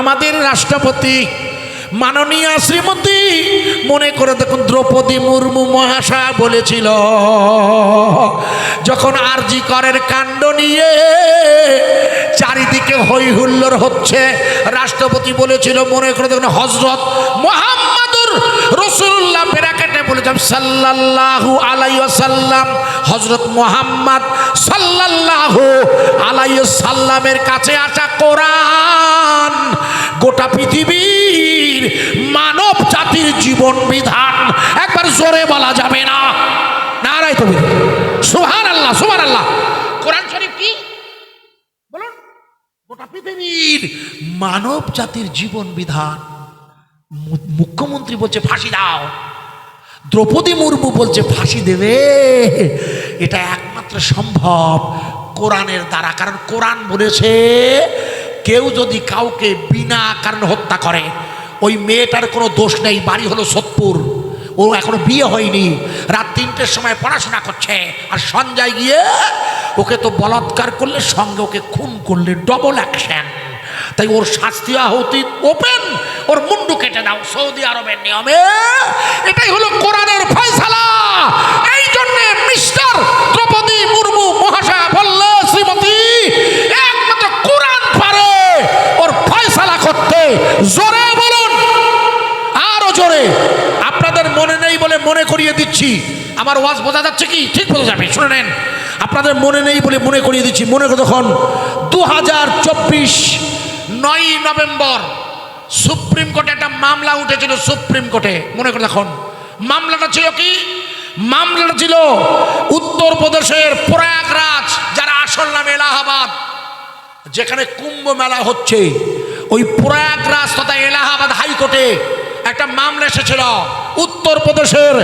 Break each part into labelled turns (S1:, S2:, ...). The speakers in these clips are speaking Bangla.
S1: আমাদের রাষ্ট্রপতি মাননীয় শ্রীমতী, মনে করে দেখুন দ্রৌপদী মুর্মু মহাশয়া বলেছিল, যখন আরজি করের কাণ্ড নিয়ে চারিদিকে হই হুল্লোড় হচ্ছে, রাষ্ট্রপতি বলেছিল, মনে করে দেখুন হজরত মোহাম্মদুর রসুল্লাহ বেরাকেটে সাল্লাল্লাহু আলাইসাল্লাম হজরত মোহাম্মদ সাল্লাল্লাহু আলাইসাল্লামের কাছে আসা কোরআন, গোটা পৃথিবীর মানব জাতির জীবন বিধান একবার জোরে বলা যাবে না। নারাই তুমি সুহান আল্লাহ সুহান আল্লাহ কোরআন শরীফ কি? বলুন। গোটা পৃথিবীর মানব জাতির জীবন বিধান। মুখ্যমন্ত্রী বলছে, ফাঁসি দাও। দ্রৌপদী মুর্মু বলছে, ফাঁসি দেবে। এটা একমাত্র সম্ভব কোরআনের দ্বারা। কারণ কোরআন বলেছে, কেউ যদি কাউকে বিনা কারণে হত্যা করে, ওই মেয়েটার কোনো দোষ নেই। বাড়ি হলো সোদপুর। ও এখনও বিয়ে হয়নি। রাত তিনটের সময় পড়াশোনা করছে। আর সঞ্জয় গিয়ে ওকে তো বলাৎকার করলে, সঙ্গে ওকে খুন করলে। ডবল অ্যাকশন তাই ওর শাস্তি আহতি ওপেন। ওর মুন্ডু কেটে দাও সৌদি আরবের নিয়মে। এটাই হলো কোরআনের ফয়সালা। এই জন্যে মিস্টার দ্রৌপদী মুর্মু মহাশয়া বললে, শ্রীমতী, একমাত্র কোরআন পারে ওর ফয়সালা করতে। জোরে বলুন, আরও জোরে। আপনাদের মনে নেই বলে মনে করিয়ে দিচ্ছি। আমার ওয়াজ বোঝা যাচ্ছে কি? ঠিক বোঝা যাবে, শুনে নেন। আপনাদের মনে নেই বলে মনে করিয়ে দিচ্ছি। মনে তখন দু হাজার চব্বিশ নয়ই নভেম্বর সুপ্রিম কোর্টে একটা মামলা উঠেছিল সুপ্রিম কোর্টে, মনে করে দেখুন মামলাটা ছিল কি? মামলাটা ছিল উত্তরপ্রদেশের প্রয়াগরাজ, যারা আসল নাম এলাহাবাদ। যেখানে কুম্ভ মেলা হচ্ছে। ওই প্রয়াগরাজ তথা এলাহাবাদ হাইকোর্টে একটা মামলা এসেছিল। উত্তরপ্রদেশের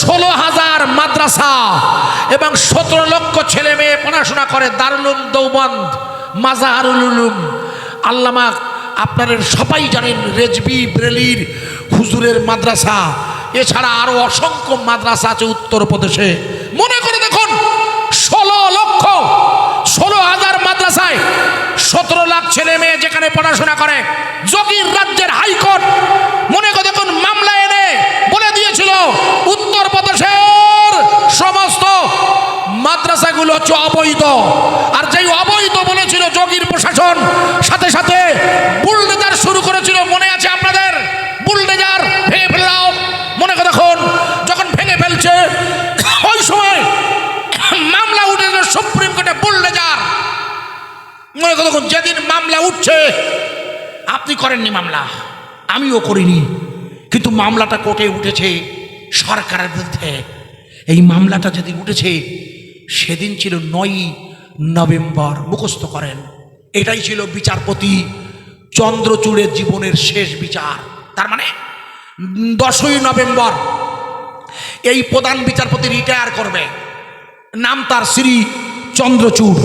S1: ষোলো হাজার মাদ্রাসা এবং সতেরো লক্ষ ছেলে মেয়ে পড়াশোনা করে দারুলুম দৌবন্দ, মাজাহারুল উলুম। আল্লামা আপনাদের সবাই জানেন রেজবি, ব্রেলির হুজুরের মাদ্রাসা। এছাড়া আরও অসংখ্য মাদ্রাসা আছে উত্তরপ্রদেশে। মনে করে দেখুন, ষোলো লক্ষ, ষোলো হাজার মাদ্রাসায় সতেরো লাখ ছেলে মেয়ে যেখানে পড়াশোনা করে যোগীর রাজ্যের হাইকোর্ট। মনে করে দেখুন, মামলা এনে বলে দিয়েছিল, উত্তরপ্রদেশের সমস্ত মাদ্রাসাগুলো হচ্ছে অবৈধ আর যেই অবৈধ বলেছিল যোগীর প্রশাসন সাথে সাথে বুলডেজার শুরু করেছিল। মনে আছে আপনাদের? বুলডেজার ভেঙে ফেললাম। মনে করে দেখুন যখন ভেঙে ফেলছে, ওই সময় মামলা উঠেছিল সুপ্রিম কোর্টে বুলডেজার মনে করে দেখুন যেদিন মামলা উঠছে, আপনি করেননি মামলা, আমিও করিনি। কিন্তু মামলাটা কোর্টে উঠেছে সরকারের বিরুদ্ধে। এই মামলাটা যেদিন উঠেছে, সেদিন ছিল নয় নভেম্বর, মুখস্থ করেন। এটাই ছিল বিচারপতি চন্দ্রচূড়ের জীবনের শেষ বিচার। তার মানে দশই নভেম্বর এই প্রধান বিচারপতি রিটায়ার করবে। নাম তার শ্রী চন্দ্রচূড়।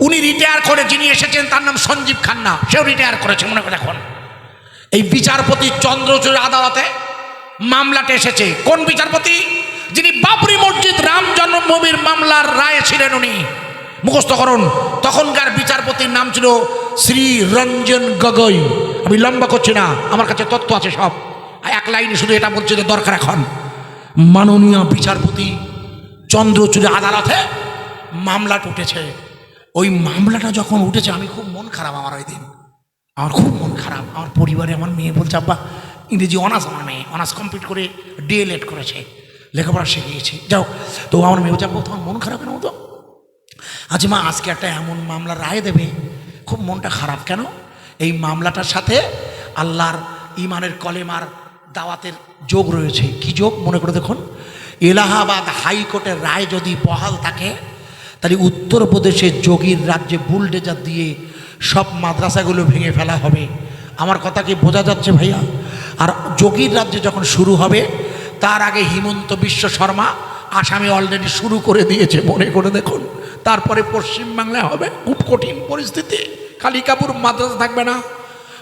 S1: উনি রিটায়ার করে যিনি এসেছেন, তার নাম সঞ্জীব খান্না। সেও রিটায়ার করেছে, মনে করে এখন এই বিচারপতি চন্দ্রচূড় আদালতে মামলাটা এসেছে। কোন বিচারপতি? যিনি বাবরি মসজিদ রাম জন্মভূমির মামলার রায় ছিলেন উনি। মুখস্থ করুন। তখনকার বিচারপতির নাম ছিল শ্রী রঞ্জন গগৈ। আমি লম্বা করছি না, আমার কাছে তথ্য আছে সব। এক লাইনে শুধু এটা বলছে যে দরকার এখন। মাননীয় বিচারপতি চন্দ্রচূড়ে আদালতে মামলাটা উঠেছে। ওই মামলাটা যখন উঠেছে, আমি খুব মন খারাপ আমার ওই দিন। আমার খুব মন খারাপ। আমার পরিবারে আমার মেয়ে বলছে, আব্বা, ইংরেজি অনার্স আমার মেয়ে। অনার্স কমপ্লিট করে ডিএলএড করেছে। লেখাপড়া শিখিয়েছে। যাও তো আমার মেয়ে বলছে, আব্বা, তোমার মন খারাপ কেন তো আজ মা আজকে একটা এমন মামলা রায় দেবে। খুব মনটা খারাপ কেন? এই মামলাটার সাথে আল্লাহর ইমানের কলেমার দাওয়াতের যোগ রয়েছে। কি যোগ? মনে করে দেখুন। এলাহাবাদ হাইকোর্টের রায় যদি বহাল থাকে, তাহলে উত্তরপ্রদেশের যোগীর রাজ্যে বুলডেজার দিয়ে সব মাদ্রাসাগুলো ভেঙে ফেলা হবে। আমার কথা কি বোঝা যাচ্ছে ভাইয়া? আর যোগীর রাজ্যে যখন শুরু হবে, তার আগে হিমন্ত বিশ্ব শর্মা আসামে অলরেডি শুরু করে দিয়েছে, মনে করে দেখুন। তারপরে পশ্চিমবাংলায় হবে খুব কঠিন পরিস্থিতি। কালিকাপুর মাদ্রাসা থাকবে না,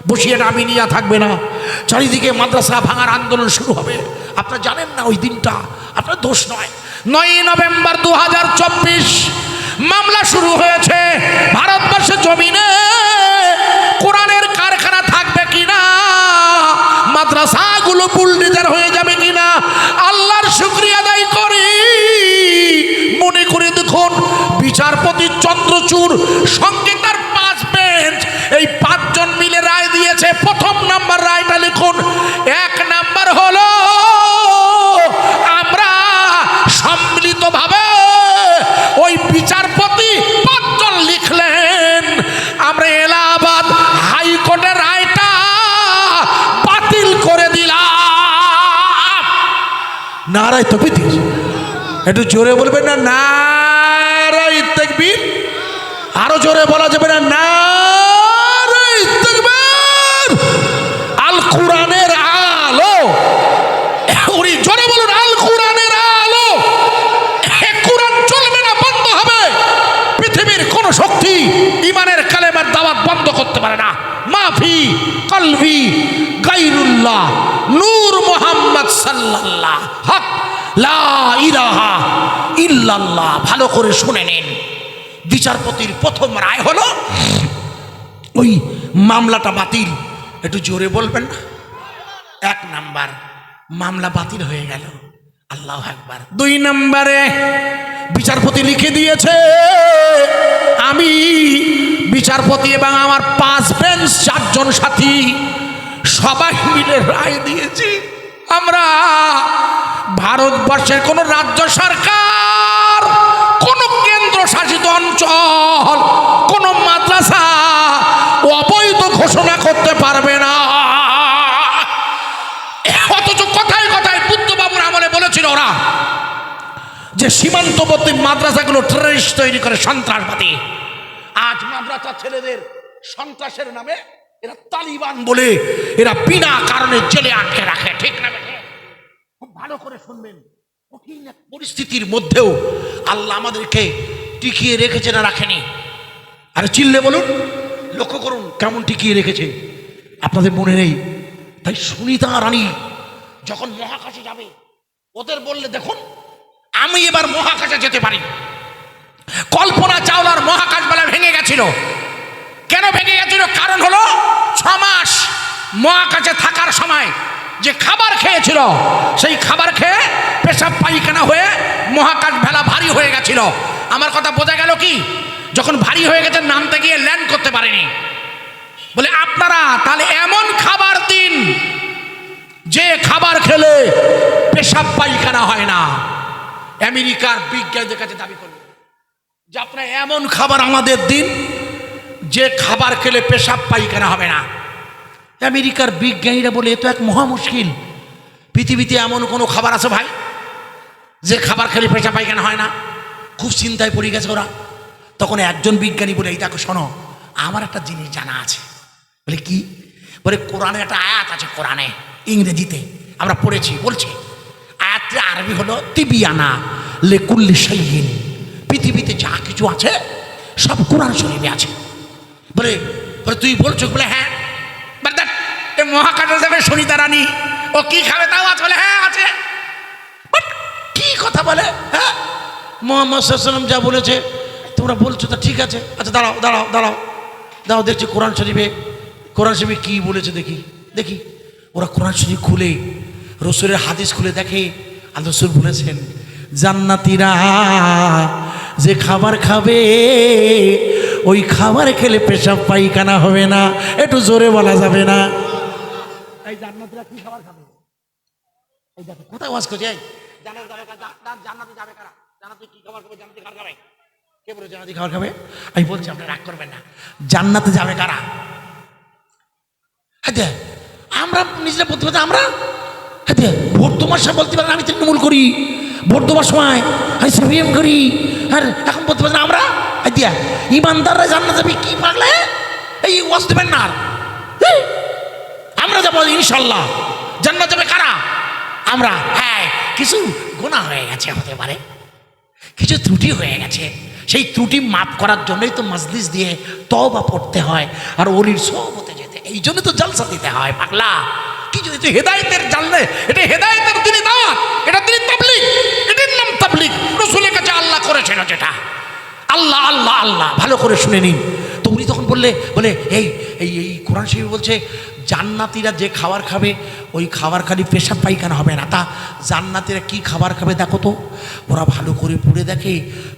S1: বসিয়ে রামিনিয়া থাকবে না, চারিদিকে মাদ্রাসা ভাঙার আন্দোলন শুরু হবে। আপনারা জানেন না ওই দিনটা, আপনার দোষ নয়। নয় নভেম্বর দু হাজার চব্বিশ মামলা শুরু হয়েছে, ভারতবর্ষের জমিনে কোরআনের কারখানা থাকবে কিনা, মাদ্রাসাগুলো বুলডিজার হয়ে যাবে কিনা, আল্লাহর শুক্রিয়া আদায় নারায় তো বিধির একটু জোরে বলবেন না, নারায় তকবির? আরও জোরে বলা যাবে না নারায় তেকবীর আল কোরআনের আলো উনি জোরে বলুন আল কোরআনের আলো এ কোরআন চলবে না বন্ধ হবে পৃথিবীর কোন শক্তি ইমানের কালেমার দাওয়াত বন্ধ করতে পারে না মাফি কলভি গাইরুল্লাহ নূর মোহাম্মদ সাল্লাল্লাহ। হক। লা ইলাহা ইল্লাল্লাহ। ভালো করে শুনে নিন। বিচারপতির প্রথম রায় হলো, ওই মামলাটা বাতিল। একটু জোরে বলবেন না? এক নাম্বার, মামলা বাতিল হয়ে গেল। আল্লাহ একবার দুই নাম্বারে, বিচারপতি লিখে দিয়েছে, আমি বিচারপতি এবং আমার পাঁচ বেঞ্চ চারজন সাথী সবাই মিলে রায় দিয়েছি। আমরা ভারতবর্ষের কোন রাজ্য সরকার, কোন কেন্দ্র শাসিত অঞ্চল, কোন মাদ্রাসা অবৈধ ঘোষণা করতে পারবে না। অথচ কথায় কথায় বুদ্ধবাবুর আমলে বলেছিল ওরা যে সীমান্তবর্তী মাদ্রাসাগুলো টেররিস্ট তৈরি করে সন্ত্রাসবাদী। আজ মাদ্রাসা ছেলেদের সন্ত্রাসের নামে এরা তালিবান বলে, এরা বিনা কারণে জেলে আটকে রাখে, ঠিক না? খুব ভালো করে শুনবেন। কঠিন এক পরিস্থিতির মধ্যেও আল্লাহ আমাদেরকে টিকিয়ে রেখেছে না রাখেনি। আরে চিল্লে বলুন, লক্ষ্য করুন কেমন টিকিয়ে রেখেছে। আপনাদের মনে নেই? তাই সুনিতা রানী যখন মহাকাশে যাবে, ওদের বললে, দেখুন, আমি এবার মহাকাশে যেতে পারি। কল্পনা চাওলার মহাকাশ বেলা ভেঙে গেছিল। কেন ভেঙে গেছিল? কারণ হলো ছ মাস মহাকাশে থাকার সময় যে খাবার খেয়েছিল, সেই খাবার খেয়ে পেশাব পায়খানা হয়ে মহাকাশ ভেলা ভারী হয়ে গেছিল। আমার কথা বোঝা গেল কি? যখন ভারী হয়ে গেছে, নামতে গিয়ে ল্যান্ড করতে পারেনি। বলে, আপনারা তাহলে এমন খাবার দিন যে খাবার খেলে পেশাব পায়খানা হয় না। আমেরিকার বিজ্ঞানীদের কাছে দাবি করল যে আপনারা এমন খাবার আমাদের দিন যে খাবার খেলে পেশাব পায়খানা হবে না। আমেরিকার বিজ্ঞানীরা বলে, এ তো এক মহা মুশকিল। পৃথিবীতে এমন কোনো খাবার আছে ভাই, যে খাবার খেলে পেশাব পায়খানা হয় না? খুব চিন্তায় পড়ে গেছে ওরা। তখন একজন বিজ্ঞানী বলে, এই দেখো, শোনো, আমার একটা জিনিস জানা আছে। বলে, কি? বলে, কোরআনে একটা আয়াত আছে, কোরআনে, ইংরেজিতে। আমরা পড়েছি, বলছে, আয়াতটা আরবি হলো, তিবিয়ানা লেকুল্লি পৃথিবীতে যা কিছু আছে, সব কোরআন শরীফে আছে। বলে বলে, তুই বলছো বলে হ্যাঁ। বলে দেখ এ মহাকাশে যাবে সুনিতা রানী। ও কি খাবে তাও আছে? বলে হ্যাঁ আছে। But কি কথা বলে? হ্যাঁ? মোহাম্মদ সাল্লাম যা বলেছে, তোমরা বলছো তা ঠিক আছে। আচ্ছা দাঁড়াও দাঁড়াও দাঁড়াও দাঁড়াও, দেখছি কোরআন শরীফে কোরআন শরীফে কি বলেছে দেখি দেখি। ওরা কোরআন শরীফ খুলে, রসুলের হাদিস খুলে দেখে, আর বলেছেন, জান্নাতিরা যে খাবার খাবে ওই খাবার খেলে পেশাব পায়খানা হবে না, একটু জোরে বলা যাবে না। এই খাবার খাবে? কোথায় জান্নাতে যাবে কারা? খাবার খাবার খাবে? খাবার খাবে? আমি বলছি রাগ করবেন না। জান্নাতে যাবে কারা? আমরা বলতে আমরা? ভোট বলতে আমি তৃণমূল করি। ভোট দেওয়ার সময় আমি সিপিএম করি। আর এখন বলতে পারেন আমরা? ইমানদাররা জান্নাত যাবে, কি পাগলে? এই ওয়াজ দেবেন না আমরা যাব ইনশাল্লাহ। জান্নাত যাবে কারা? আমরা। হ্যাঁ কিছু গোনা হয়ে গেছে হতে পারে কিছু ত্রুটি হয়ে গেছে। সেই ত্রুটি মাপ করার জন্যই তো মজলিস দিয়ে তবা পড়তে হয় আর অলির সহবতে যেতে। এই জন্য তো জলসা দিতে হয়, পাগলা। কি যদি তুই হেদায়তের জানলে এটা হেদায়তের তিনি দাওয়াত। এটা তিনি তাবলিক এটার নাম তাবলিক রসুলের কাছে আল্লাহ করেছিল যেটা। আল্লাহ আল্লাহ আল্লাহ, ভালো করে শুনে নিন। তো উনি তখন বললে, বলে, এই এই এই কোরআন শরীফ বলছে, জান্নাতিরা যে খাবার খাবে, ওই খাবার খালি পেশাব পাইখানা হবে না। তা জান্নাতিরা কি খাবার খাবে দেখো তো। ওরা ভালো করে পড়ে দেখে,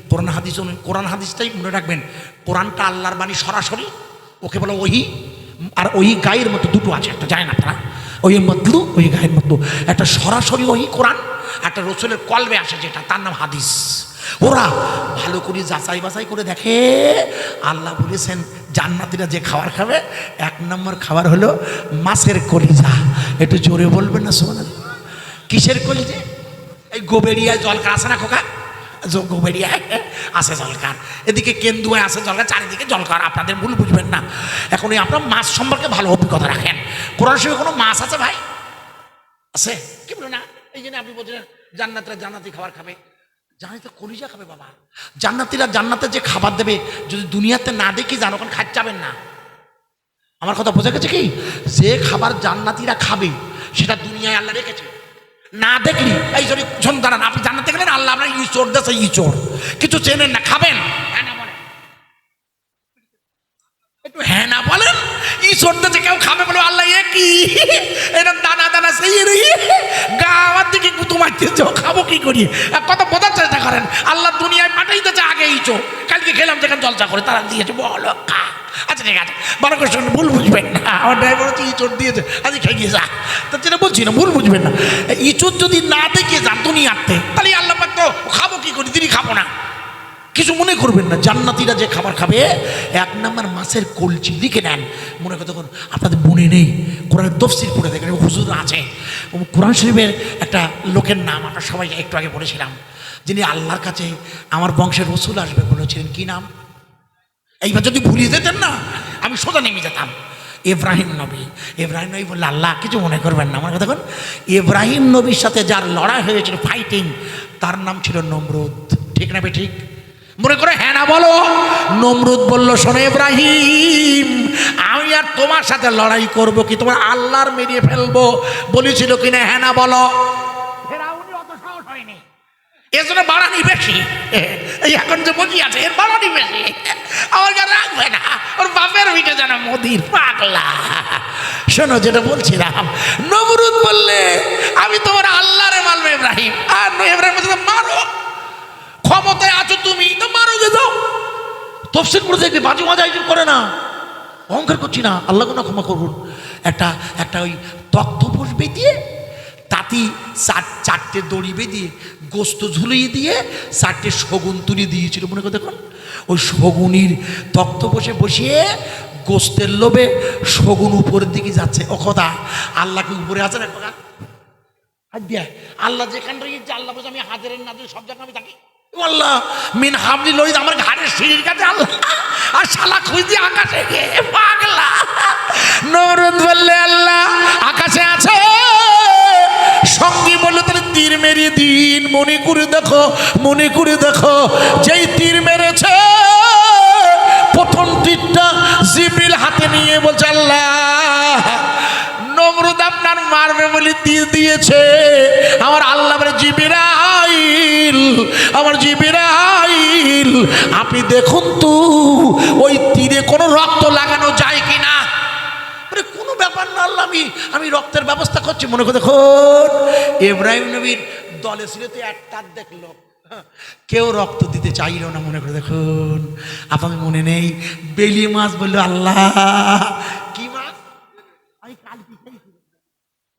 S1: কোরআন হাদিস, কোরআন হাদিসটাই মনে রাখবেন, কোরআনটা আল্লাহর বাণী সরাসরি, ওকে বলো ওহি, আর ওই গায়ের মতো দুটো আছে, একটা যায় না তারা। ওই মতলু, ওই গায়ের মতো একটা সরাসরি ওই কোরআন, একটা রসুলের কলবে আসে যেটা, তার নাম হাদিস। ওরা ভালো করে যাচাই বাছাই করে দেখে। আল্লাহ বলেছেন, জান্নাতিরা যে খাবার খাবে, এক নম্বর খাবার হলো মাছের কলিজা। একটু জোরে বলবেন না শোনা কিসের কলিজে? এই গোবেরিয়ায় জলকার আছে না খোকা? গোবেরিয়ায় আছে জলকার এদিকে কেন্দুয়ায় আছে জলকার চারিদিকে জলকার আপনাদের ভুল বুঝবেন না। এখন এই আপনার মাছ সম্পর্কে ভালো অভিজ্ঞতা রাখেন। কোরআন শরীফে কোনো মাছ আছে ভাই? আছে? কি বলে না? এই জন্য আপনি বলছিলেন, জান্নাতরা জান্নাতি খাবার খাবে। জানি কলিজা খাবে বাবা। জান্নাতিরা জান্নাতে যে খাবার দেবে, যদি দুনিয়াতে না দেখি জানো ওখানে খাট যাবেন না। আমার কথা বোঝা গেছে কি? যে খাবার জান্নাতিরা খাবে, সেটা দুনিয়ায় আল্লাহ রেখেছে। না দেখলি, এই যদি দাঁড়ান, আপনি জান্নাতে গেলেন, আল্লাহ আপনার ইচোর দেশে ইচোর কিছু চেনেন না, খাবেন? হ্যাঁ না বলেন একটু হ্যাঁ না বলেন ঈশ্বর যে কেউ খাবে বলে, আল্লাহ এ কি? এরকম দানা দানা সেই গা আমার দিকে কুতু মারতেছ খাব কি করি? কথা বোঝার চেষ্টা করেন, আল্লাহ দুনিয়ায় পাঠাইতেছে আগে ইচো কালকে খেলাম যেখানে জলসা করে, তারা দিয়েছে, বলো, খা। আচ্ছা ঠিক আছে। বড় করে শুনুন, ভুল বুঝবেন না। আমার ড্রাইভার হচ্ছে ইঁচড় দিয়েছে আজকে খেয়ে গিয়ে যা। তা যেটা বলছি না, ভুল বুঝবেন না। ইঁচড় যদি না দেখে যান দুনিয়াতে, তাহলে আল্লাহ তো খাব কি করি? তিনি খাব না। কিছু মনে করবেন না, জান্নাতিরা যে খাবার খাবে, এক নাম্বার মাছের কলচি লিখে নেন। মনে করে তখন আপনাদের মনে নেই, কোরআনের তফসির পড়ে দেখেন হুজুর আছে। কোরআন শরীফের একটা লোকের নাম, আমরা সবাই একটু আগে বলেছিলাম, যিনি আল্লাহর কাছে আমার বংশের রসুল আসবে বলেছিলেন, কি নাম? এইবার যদি ভুলিয়ে যেতেন না, আমি সোজা নেমে যেতাম। ইব্রাহিম নবী ইব্রাহিম নবী বললে, আল্লাহ, কিছু মনে করবেন না। আমার কথা দেখুন ইব্রাহিম নবীর সাথে যার লড়াই হয়েছিল ফাইটিং তার নাম ছিল নমরুদ। ঠিক না ঠিক? মনে করে হ্যাঁ না বলো। নমরুদ বলল শোনো ইব্রাহিম আমি আর তোমার সাথে লড়াই করব কি? তোমার আল্লাহর মেরিয়ে ফেলব। বলেছিল কিনা হ্যাঁ না বলো। এর জন্য বাড়ানি বেশি। এই এখন যে বসি আছে এর বাড়ানি বেশি। আমার কাছে রাখবে না। ওর বাপের ভিটে যেন মোদির পাগলা। শোনো যেটা বলছিলাম নবরুদ বললে আমি তোমার আল্লাহরে মারবো ইব্রাহিম। আর ইব্রাহিম বলছে মারো। ক্ষমতায় আছো তুমি, তো মারো যে যাও। তফসিল করে দেখবি বাজু মাজাই করে না। অহংকার করছি না, আল্লাহ কোনো ক্ষমা করুন। একটা একটা ওই তক্ত বসবে দিয়ে তাতি চার, চারটে দড়ি বেঁধিয়ে, গোস্ত ঝুলিয়ে দিয়ে, চারটে শগুন তুলে দিয়েছিল। মনে করে দেখুন, ওই শগুনির তক্ত বসে বসিয়ে, গোস্তের লোভে শগুন উপরের দিকে যাচ্ছে। ও খোদা আল্লাহকে উপরে আছে না কথা হাত দিয়া, আল্লাহ যেখানে রয়েছে আল্লাহ বলছে, আমি হাজারের না সব জায়গায় আমি থাকি। আল্লাহ মিন হাবলি লই আমার ঘাড়ের সিঁড়ির কাছে আল্লাহ। আর শালা খুঁজি আকাশে গিয়ে পাগলা। নরদ বললে, আল্লাহ, আকাশে আছে? সঙ্গী বলল তাহলে তীর মেরিয়ে দিন, মনে করে দেখো, মনে করে দেখো, যেই তীর মেরেছে, প্রথম তীরটা জিবিল হাতে নিয়ে বলছে, আল্লাহ নমরুদ আপনার মারবে বলে তীর দিয়েছে। আমার আল্লাহ বলে, জিবিরাইল, আমার জিবিরাইল, আপনি দেখুন তো, ওই তীরে কোনো রক্ত লাগানো যায় কি না কোনো ব্যাপার না আল্লাহ, আমি আমি রক্তের ব্যবস্থা করছি। মনে করে দেখুন, ইব্রাহিম নবীর দলে ছিল তো একটা দেখল। কেউ রক্ত দিতে চাইল না, মনে করে দেখুন। আপনাদের মনে নেই, বেলি মাছ বলল, আল্লাহ, কি মাছ আমি কাল পিছাই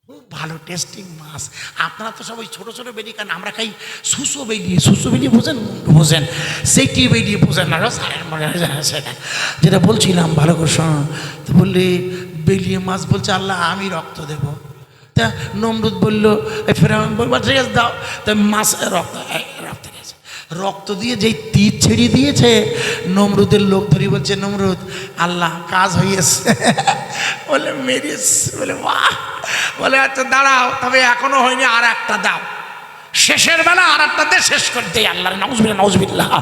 S1: খুব ভালো টেস্টিং মাছ। আপনারা তো সবাই ছোটো ছোটো বেরিয়ে খান, আমরা খাই সুসো বেরিয়ে সুসো বেরিয়ে বোঝেন? বোঝেন। সেইটি বেরিয়ে বোঝেন না সারের মনে সেটা। যেটা বলছিলাম, ভালো করে শোনো। তো বললে বেলিয়ে মাছ বলছে আল্লাহ, আমি রক্ত দেব। তা নমরুদ বলল ফেরাউন বলব ঠিক আছে, দাও। তা মাছ রক্ত রক্ত দিয়ে যেই তীর ছেড়ে দিয়েছে, নমরুদের লোক ধরে বলছে, নমরুদ, আল্লাহ, কাজ হয়েছে বলে মেরিস বলে, বাহ! বলে আচ্ছা দাঁড়াও, তবে এখনও হয়নি, আর একটা দাও। শেষের বেলা আর একটা শেষ করে দেয় আল্লাহ নজবিল্লা নজবিল্লাহ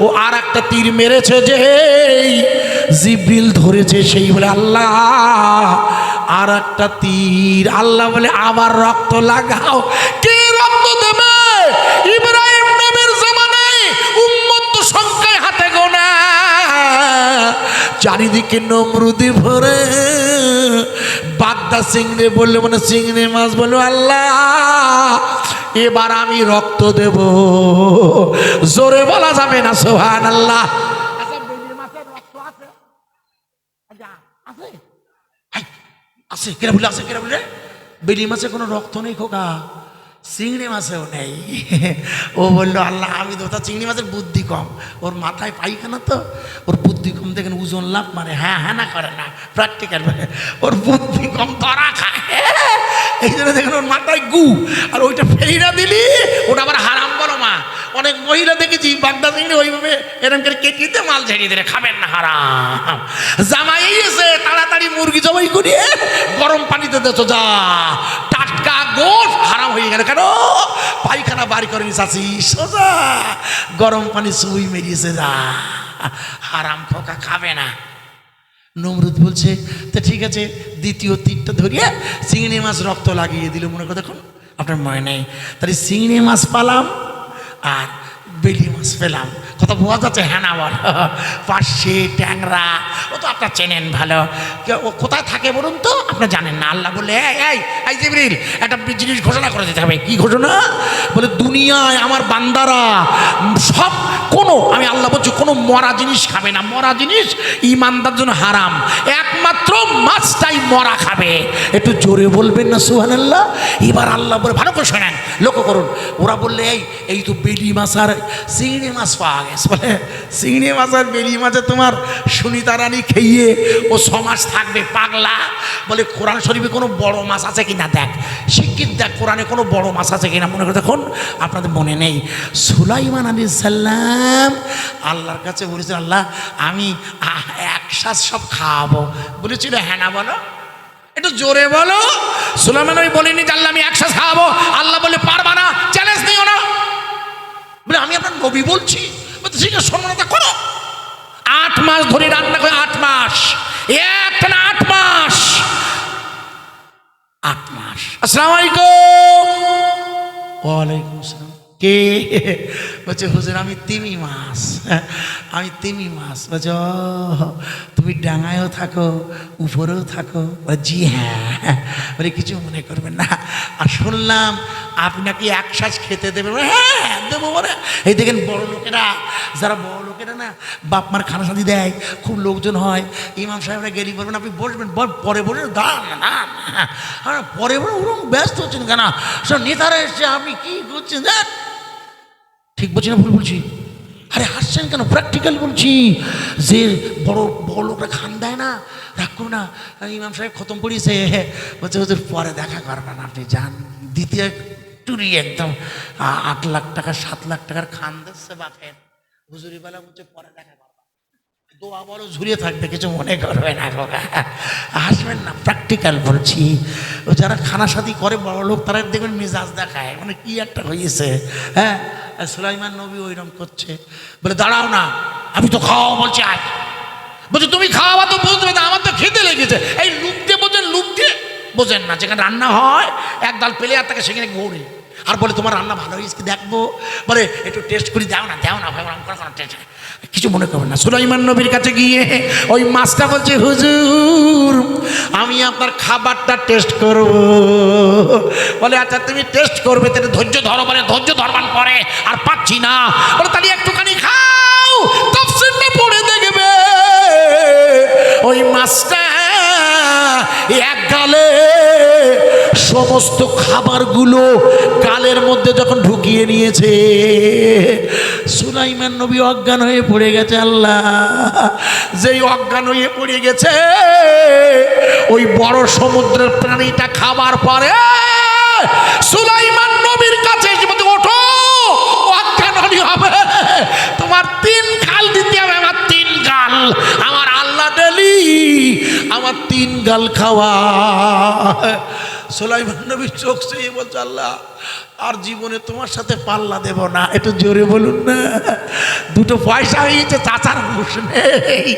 S1: ও আর একটা তীর মেরেছে যে জিব্রিল ধরেছে সেই। বলে, আল্লাহ, আর একটা তীর। আল্লাহ বলে, আবার রক্ত লাগাও। কে রক্ত দেবে ইব্রাহিম নবীর জামানায় উম্মত তো সংখ্যায় হাতে গোনা চারিদিকে নমরুদি ভরে। বাগদা চিংড়ি বললে মানে চিংড়ি মাছ বলল আল্লাহ, এবার আমি রক্ত দেব। জোরে বলা যাবে না সোহান আল্লাহ আছে? কেরা বলে আছে, কেরা বলে বেলি মাছে কোনো রক্ত নেই খোকা। চিংড়ি মাছেও নেই। ও বলল, আল্লাহ, আমি তো তা চিংড়ি মাছের বুদ্ধি কম। ওর মাথায় পাইখানা তো। ওর বুদ্ধি কম দেখেন ওজন লাভ মানে হ্যাঁ হ্যাঁ না করে না প্র্যাকটিক্যাল ওর বুদ্ধি কম, ধরা খায়। এই জন্য দেখেন ওর মাথায় গু। আর ওইটা ফেরিরা দিলি, ওটা আবার হারাম বলো মা। অনেক মহিলা দেখেছি, বাগদা চিংড়ি ওইভাবে এরকম করে কেটিতে মাল ঝেড়িয়ে দিলে, খাবেন না, হারাম। জামাই এসে তাড়াতাড়ি মুরগি জবাই করিয়ে গরম পানিতে দেছো যা টাটকা গোশ হারাম হয়ে গেল কেন? পায়খানা বাড়ি করে নিসাছি সোজা, গরম পানি সুই মেরিয়েছে যা হারাম ফোকা খাবে না। নমরুদ বলছে, তো ঠিক আছে, দ্বিতীয় তীরটা ধরিয়ে চিংড়ি মাছ রক্ত লাগিয়ে দিল। মনে করে দেখুন, আপনার মনে নেই। তাহলে চিংড়ি মাছ পালাম আর বেলি মাছ পেলাম কথা বোঝা যাচ্ছে হ্যাঁ না বল? পার্শে, ট্যাংরা, ও তো আপনার চেনেন ভালো। ও কোথায় থাকে বলুন তো? আপনার জানেন না। আল্লাহ বলে একটা জিনিস ঘোষণা করে দিতে হবে। কি ঘোষণা? বলে, দুনিয়ায় আমার বান্দারা সব কোনো, আমি আল্লাহ বলছি, কোনো মরা জিনিস খাবে না। মরা জিনিস ইমানদার জন্য হারাম। একমাত্র মাছটাই মরা খাবে। একটু জোরে বলবেন না সুহান আল্লাহ এবার আল্লাহ বলে, ভালো করে শোনেন, লক্ষ্য করুন। ওরা বললে, এই এই তো বেলি মাছ আর চিংড়ি মাছ পাওয়া গেছে। বলে, চিংড়ি মাছ আর বেলি মাছে তোমার সুনিতা রানী খেয়ে ও সমাজ থাকবে পাগলা? বলে, কোরআন শরীফে কোনো বড় মাছ আছে কিনা দেখ। শিক্ষিত দেখ, কোরআনে কোনো বড় মাছ আছে কিনা। মনে করে দেখুন, আপনাদের মনে নেই। সুলাইমান আলী সাল্লাম আল্লাহর কাছে বলেছিল আল্লাহ, আমি এক শ্বাস সব খাওয়াবো। বলেছিল হ্যাঁ না বলো। একটু জোরে বলো। সুলাইমান আমি বলিনি যে, আল্লাহ, আমি এক শ্বাস খাওয়াবো। আল্লাহ বলে পারবা না চ্যালেঞ্জ নিও না। বলে, আমি আপনার নবী বলছি। ঠিক আছে সম্মানতা করো। আট মাস ধরে রান্না করে, আট মাস। একটা না আট মাস। আট মাস। আসসালামু আলাইকুম। ওয়ালাইকুম আসসালাম। কে? বলছে, হুজুর, আমি তিমি মাছ। আমি তিমি মাছ। বলছে তুমি ডাঙায়ও থাকো, উপরেও থাকো। জি হ্যাঁ। বলে, কিছু মনে করবেন না। আর শুনলাম আপনাকে এক শ্বাস খেতে দেবে হ্যাঁ দেবো বলে। এই দেখেন বড় লোকেরা, যারা বড় লোকেরা না, বাপ মার খানা সাথী দেয়, খুব লোকজন হয়। ইমাম সাহেবরা গেলি বলবেন, আপনি বসবেন পরে বসে দাঁড়ান না না না। পরে বলে ওরকম ব্যস্ত হচ্ছেন কেন? সব নেতারা এসছে, আপনি কি করছেন? দেখ ঠিক বলছি না ভুল বলছি? আরে হাসছেন কেন? প্র্যাকটিক্যাল বলছি। যে বড় বড় লোকরা খান দেয় না? রাগ করো না। ইমাম সাহেব খতম করিয়েছে বলছে বলছে পরে দেখা করবেন আপনি যান। দ্বিতীয় টুরি একদম। আট লাখ টাকা, সাত লাখ টাকার খান দিচ্ছে বাপের। হুজুরিবেলা বলছে, পরে দেখা করবেন দোয়া বড় থাকবে, কিছু মনে করবে না খোকা হাসবেন না প্র্যাকটিক্যাল বলছি। যারা খানা সাথী করে, বড় লোক, তারা দেখবেন মেজাজ দেখায়। মানে কি একটা হয়েছে হ্যাঁ? সুলাইমান নবী ওইরকম করছে। বলে, দাঁড়াও না, আমি তো খাওয়া বলছি আজ বলছে, তুমি খাওয়া তো বুঝবে না, আমার তো খেতে লেগেছে। এই দিয়ে বোঝেন দিয়ে বোঝেন না, যেখানে রান্না হয়, এক পেলে আর তাকে সেখানে ঘোরে আর বলে, তোমার রান্না ভালো হয়েছে দেখব? বলে, একটু টেস্ট করি, দাও না দাও না, ভাই কোনো টেস্ট কিছু মনে করবেন না। সুলাইমান নবীর কাছে গিয়ে ওই মাছটা বলছে, হুজুর, আমি আপনার খাবারটা টেস্ট করব। বলে আচ্ছা তুমি টেস্ট করবে, তাহলে ধৈর্য ধরো। বলে, ধৈর্য ধরবার পরে আর পাচ্ছি না। বলে, তাহলে একটুখানি খাও তফসিলটা পড়ে দেখবে। ওই মাছটা এক গালে সমস্ত খাবারগুলো গালের মধ্যে যখন ঢুকিয়ে নিয়েছে সুলাইমান নবী অজ্ঞান হয়ে পড়ে গেছে, আল্লাহ। যেই অজ্ঞান হয়ে পড়ে গেছে, ওই বড় সমুদ্রের প্রাণীটা খাবার পরে সুলাইমান নবীর কাছে ওঠো, অজ্ঞান হবে। তোমার তিন খাল দিতে হবে, আমার তিন গাল। আমার আল্লাহ ডেলি আমার তিন গাল খাওয়া। সোলাইমান নবী চোখ চেয়ে বলছে, আল্লাহ, আর জীবনে তোমার সাথে পাল্লা দেব না। একটু জোরে বলুন না। দুটো পয়সা হয়েছে, চাচার মুখ নেই।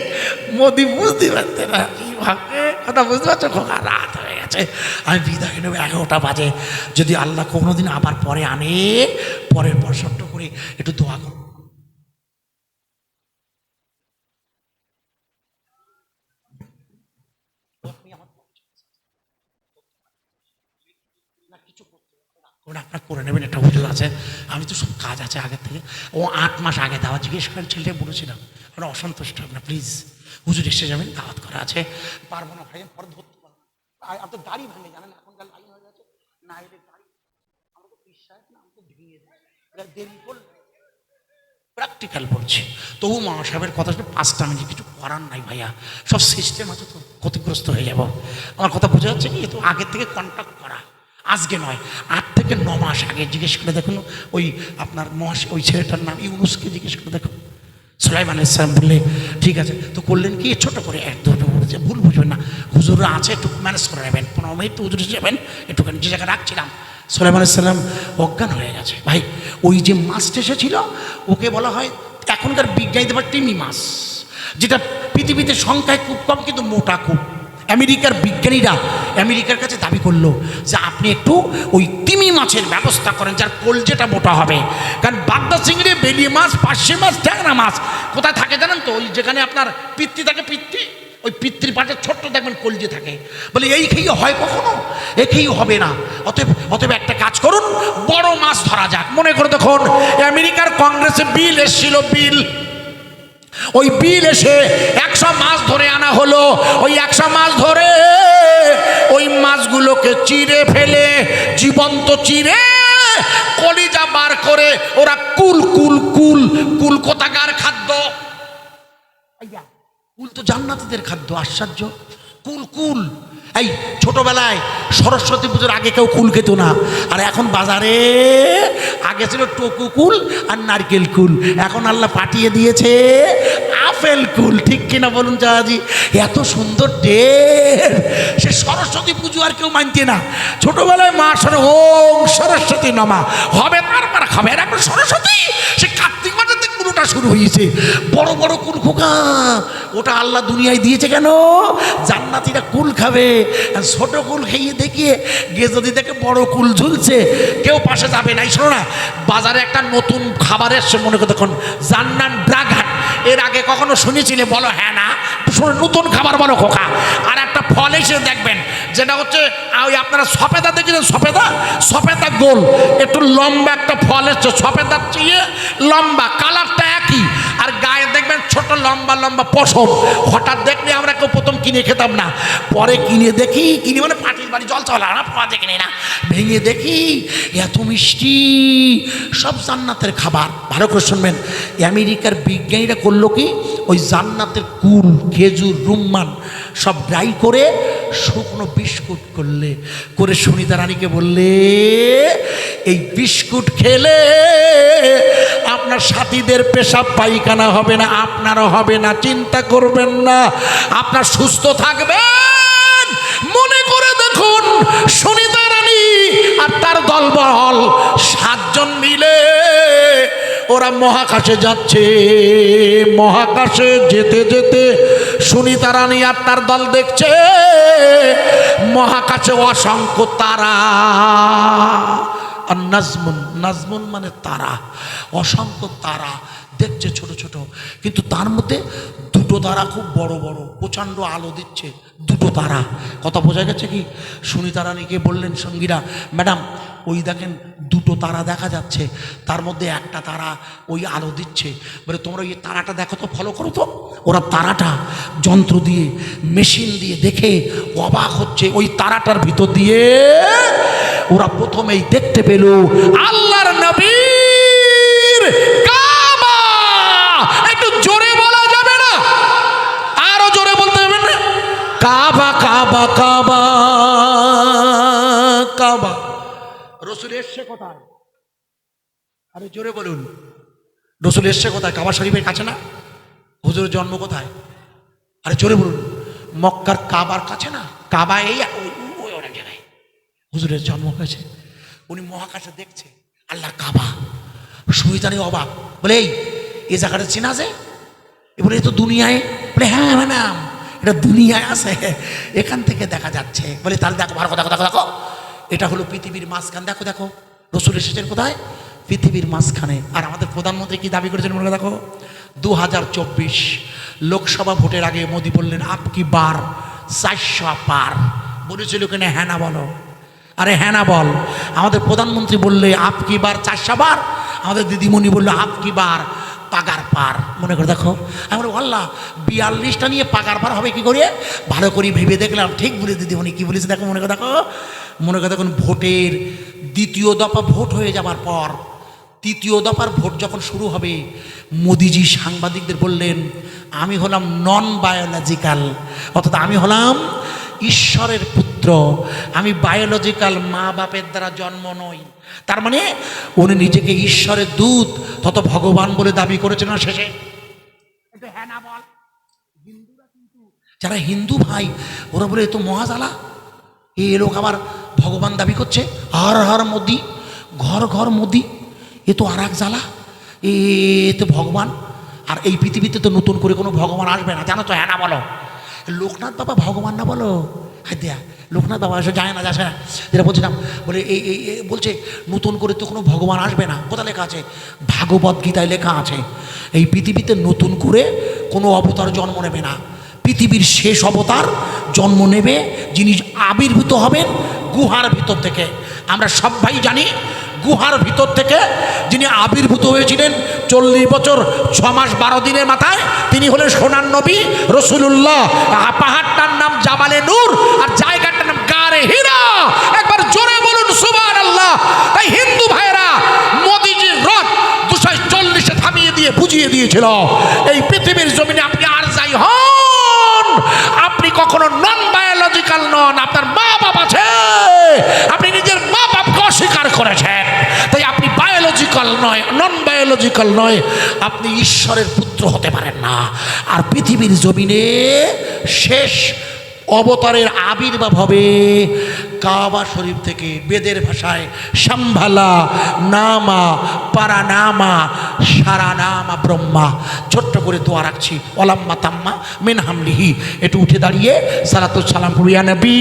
S1: মোদি বুঝতে পারতে না কি ভাবে কথা বুঝতে পারছ? খোকা, রাত হয়ে গেছে। আমি বিদায় নেবে, এগারোটা বাজে। যদি আল্লাহ কোনোদিন আবার পরে আনে, পরের পর সট্ট করে একটু দোয়া করো ওরা আপনার করে নেবেন, একটা হুজুর আছে। আমি তো সব কাজ আছে আগের থেকে। ও আট মাস আগে দাওয়াত জিজ্ঞেস করেন, ছেলেটা বলেছিলাম, আমরা অসন্তুষ্ট আপনার প্লিজ হুজুর এসে যাবেন, দাওয়াত করা আছে। পারব না ভাই পরে ধরতে পারব না। আর আপনার দাড়ি ভাঙে জানেন এখনকার লাইন হয়ে গেছে। না, এদের দাড়ি আমরা তো সাহেব না, আমাকে ভেঙে দেয়। দেরি করলে প্র্যাকটিক্যাল বলছি। তবু মা সাহেবের কথা শুনে পাঁচটা মিনিট কিছু করার নাই ভাইয়া। সব সিস্টেম আছে তো, ক্ষতিগ্রস্ত হয়ে যাব। আমার কথা বোঝা যাচ্ছে কি তো আগের থেকে কন্ট্যাক্ট করা। আজকে নয়, আট থেকে ন মাস আগে জিজ্ঞেস করে দেখুন, ওই আপনার মহাশ, ওই ছেলেটার নাম ইউনুসকে জিজ্ঞেস করে দেখুন। সুলাইমান ইসলাম বললে, ঠিক আছে, তো করলেন কি? ছোট করে এক দুটো বলেছে ভুল বুঝবেন না, হুজুররা আছে, একটু ম্যানেজ করে নেবেন। পনেরো মিনিট হুজুর যাবেন, একটুখানি যে জায়গায় রাখছিলাম। সুলাইমান ইসলাম অজ্ঞান হয়ে গেছে। ভাই, ওই যে মাছটা এসেছিল, ওকে বলা হয় এখনকার বিজ্ঞানীদের টিমি মাছ, যেটা পৃথিবীতে সংখ্যায় খুব কম, কিন্তু মোটা খুব। আমেরিকার বিজ্ঞানীরা আমেরিকার কাছে দাবি করল যে আপনি একটু ওই তিমি মাছের ব্যবস্থা করেন, যার কলজেটা মোটা হবে। কারণ বাগদা চিংড়ি, বেলি মাছ, পার্শে মাছ, ট্যাংরা মাছ, কোথায় থাকে জানেন তো? ওই যেখানে আপনার পিত্তি থাকে, পিত্তি, ওই পিতৃ পাটের ছোট্ট দেখবেন কলজে থাকে। বলে, এই খেয়ে হয় কখনো? এ খেয়ে হবে না। অতএব অতএব একটা কাজ করুন, বড় মাছ ধরা যাক। মনে করে দেখুন, আমেরিকার কংগ্রেসে বিল এসেছিল, বিল। ওই বিল এসে একশো মাছ ধরে আনা হলো। ওই একশো মাছ ধরে ওই মাছগুলোকে চিরে ফেলে, জীবন্ত চিরে কলিজা বার করে ওরা কুল কুল কুল কুল কোথাকার খাদ্য? কুল তো জান্নাতিদের খাদ্য, আশ্চর্য। কুল কুল এই, ছোটবেলায় সরস্বতী পুজোর আগে কেউ কুল খেত না। আর এখন বাজারে আগে ছিল টকু কুল আর নারকেল কুল। এখন আল্লাহ পাঠিয়ে দিয়েছে আপেল কুল। ঠিক কিনা বলুন চাহাজি এত সুন্দর টের। সে সরস্বতী পুজো আর কেউ মানতে না। ছোটবেলায় মা সরে ওম সরস্বতী নমা। হবে তারপর খাবে। এখন সরস্বতী। সে কার্তিক পুরোটা শুরু হয়েছে। বড় বড় কুল খোকা ওটা আল্লাহ দুনিয়ায় দিয়েছে কেন? জান্নাতিরা কুল খাবে। ছোট কুল খেয়ে দেখিয়ে গিয়ে যদি দেখে বড় কুল ঝুলছে, কেউ পাশে যাবে নাই শোনো না, বাজারে একটা নতুন খাবার এসছে মনে করে দেখুন জান্নান ড্রাগন এর আগে কখনো শুনেছিলে? বলো হ্যাঁ না। শোনো, নতুন খাবার বলো খোকা। আর একটা ফল এসে দেখবেন যেটা হচ্ছে ওই আপনারা সফেদা দেখেছেন? সফেদা? সফেদা গোল। একটু লম্বা একটা ফল এসছে, সফেদার চেয়ে লম্বা কালারটা একই। আর গায়ে ছোট লম্বা লম্বা পশম। হঠাৎ দেখলে আমরা কেউ প্রথম কিনে খেতাম না। পরে কিনে দেখি, কিনে মানে পাটির বাড়ি জল চলা না পাওয়া যায় কিনে না। ভেঙে দেখি, এত মিষ্টি, সব জান্নাতের খাবার। ভালো করে শুনবেন, আমেরিকার বিজ্ঞানীরা করল কি? ওই জান্নাতের কুল, খেজুর, রুম্মান, সব ড্রাই করে শুকনো বিস্কুট করলে, করে সুনিতা রানীকে বললে, এই বিস্কুট খেলে আপনার সাথীদের পেশাব পায়খানা হবে না, আপনারও হবে না, চিন্তা করবেন না। আপনার সুস্থ থাকবেন। মনে করে দেখুন সুনিতা রানী আর তার দলবল সাতজন মিলে ওরা মহাকাশে যাচ্ছে, মহাকাশে যেতে যেতে সুনিতা রানী আর তার দল দেখছে, মহাকাশে অসংখ্য তারা। আর নাজমুন নাজমুন মানে তারা, অসংখ্য তারা, দেখছে ছোট ছোট। কিন্তু তার মধ্যে দুটো তারা খুব বড় বড়, প্রচণ্ড আলো দিচ্ছে, দুটো তারা। কথা বোঝা গেছে কি? সুনিতা রানীকে বললেন, সঙ্গীরা, ম্যাডাম, ওই দেখেন দুটো তারা দেখা যাচ্ছে, তার মধ্যে একটা তারা ওই আলো দিচ্ছে। বলে, তোমরা ওই তারাটা দেখো তো ফলো করো তো। ওরা তারাটা যন্ত্র দিয়ে মেশিন দিয়ে দেখে অবাক হচ্ছে, ওই তারাটার ভিতর দিয়ে ওরা প্রথমেই দেখতে পেল আল্লাহর নবীর কাবা। একটু জোরে বলা যাবে না? আরও জোরে বলতে হবে না? কাবা কাবা কাবা কাবা। রসুল এসছে কোথায়? আরে জোরে বলুন। রসুল এসছে কোথায়? কাবা শরীফের কাছে না? হুজুরের জন্ম কোথায়? আরে জোরে বলুন। মক্কার কাবার কাছে না? কাবা এই হুজুরের জন্ম হয়েছে। উনি মহাকাশে দেখছে আল্লাহ কাবা। সুবিধানি অবাক। বলে, এই এই জায়গাটা চেনা যে? এবারে তো দুনিয়ায়। বলে হ্যাঁ ম্যাডাম এটা দুনিয়ায় আছে। এখান থেকে দেখা যাচ্ছে। বলে, তাহলে দেখো, ভালো দেখো দেখো দেখো। এটা হলো পৃথিবীর মাঝখান, দেখো দেখো। রসুল এসেছেন কোথায়? পৃথিবীর মাঝখানে। আর আমাদের প্রধানমন্ত্রী কি দাবি করেছেন মনে দেখো? দু হাজার চব্বিশ লোকসভা ভোটের আগে মোদি বললেন আপ কি বার, চারশো পার বলেছিল কিনা হ্যাঁ না বলো। আরে হ্যাঁ না বল। আমাদের প্রধানমন্ত্রী বললে, আপ কি বার চারশা বার? আমাদের দিদিমণি বলল, আপ কি বার? পাগার পার। মনে করে দেখো আমরা আল্লাহ, বিয়াল্লিশটা নিয়ে পাগার পার হবে কি করে? ভালো করে ভেবে দেখলাম। ঠিক বলে দিদিমণি কি বলেছে দেখো, মনে করে দেখো। মনে করে দেখুন, ভোটের দ্বিতীয় দফা ভোট হয়ে যাবার পর, তৃতীয় দফার ভোট যখন শুরু হবে, মোদিজি সাংবাদিকদের বললেন, আমি হলাম নন বায়োলজিক্যাল অর্থাৎ আমি হলাম ঈশ্বরের পুত্র আমি বায়োলজিক্যাল মা বাপের দ্বারা জন্ম নই। তার মানে উনি নিজেকে ঈশ্বরের দূত তত ভগবান বলে দাবি করেছেন না শেষে। হ্যাঁ না বল। যারা হিন্দু ভাই ওরা বলে তো মহাজালা। এ লোক আবার ভগবান দাবি করছে। হর হর মোদি ঘর ঘর মোদি। এ তো আর এক জ্বালা এ তো ভগবান। আর এই পৃথিবীতে তো নতুন করে কোনো ভগবান আসবে না। জানো তো হ্যাঁ না বলো। লোকনাথ বাবা ভগবান না বলো? হ্যাঁ দেয়া, লোকনাথ বাবা এসে যায় না যাচ্ছে না। যেটা বলছিলাম, বলে এই এই, বলছে, নতুন করে তো কোনো ভগবান আসবে না। কোথায় লেখা আছে? ভাগবত গীতায় লেখা আছে। এই পৃথিবীতে নতুন করে কোনো অবতার জন্ম নেবে না। পৃথিবীর শেষ অবতার জন্ম নেবে যিনি আবির্ভূত হবেন গুহার ভিতর থেকে। আমরা সবাই জানি গুহার ভিতর থেকে যিনি আবির্ভূত হয়েছিলেন চল্লিশ বছর ছ মাস বারো দিনের মাথায়, তিনি হলেন সোনার নবী রসুল্লাহ পাহাড়টার নাম জাবালে নূর, আর জায়গাটার নাম গারে হীরা। একবার জোরে বলুন সুবান আল্লাহ তাই হিন্দু ভাইরা মোদিজির রথ দুশো চল্লিশে থামিয়ে দিয়ে বুঝিয়ে দিয়েছিল। এই পৃথিবীর জমিনে আপনি আর যাই হন আপনি কখনো নন বায়োলজিক্যাল নন আপনার মা বাপ আছে আপনি নিজের মা বাপকে অস্বীকার করেছেন তাই আপনি বায়োলজিক্যাল নয় নন বায়োলজিক্যাল নয়, আপনি ঈশ্বরের পুত্র হতে পারেন না। আর পৃথিবীর জমিনে শেষ অবতারের আবির্ভাব হবে কাবা শরীফ থেকে বেদের ভাষায়, সম্ভালা, নামা, পারানামা, সারানামা ব্রহ্মা। ছোট্ট করে দোয়া রাখছি। অলাম্মা তাম্মা মেন হামলিহি একটু উঠে দাঁড়িয়ে সালাতুল সালাম পুরিয়া নবী।